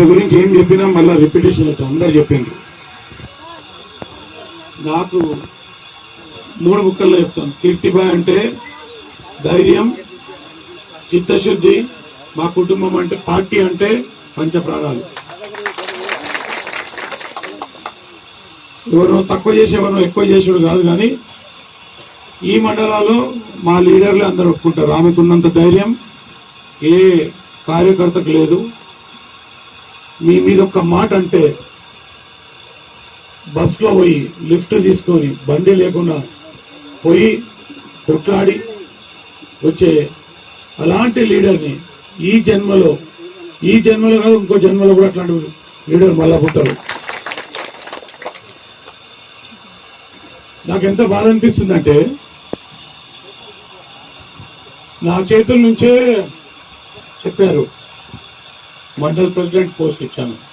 ఆయన గురించి ఏం చెప్పినా మళ్ళీ రిపిటేషన్ అవుతుంది అందరు చెప్పిండ్రు. నాకు మూడు ముక్కల్లో చెప్తాను. కీర్తిబాయ్ అంటే ధైర్యం చిత్తశుద్ధి మా కుటుంబం అంటే పార్టీ అంటే పంచప్రాణాలు. ఎవరు తక్కువ చేసి ఎక్కువ చేసేవాడు కాదు కానీ ఈ మండలాల్లో మా లీడర్లు అందరూ ఒప్పుకుంటారు. ఆమెకున్నంత ధైర్యం ఏ కార్యకర్తకు లేదు. మీ మీద ఒక మాట అంటే బస్లో పోయి లిఫ్ట్ తీసుకొని బండి లేకుండా పోయి కొట్లాడి వచ్చే అలాంటి లీడర్ని ఈ జన్మలో ఈ జన్మలో కాదు ఇంకో జన్మలో కూడా అట్లాంటి లీడర్ మళ్ళా పుట్టారు. నాకు ఎంత బాధ అనిపిస్తుందంటే నా చేతుల నుంచే చెప్పారు. Mandal President, post the chairman.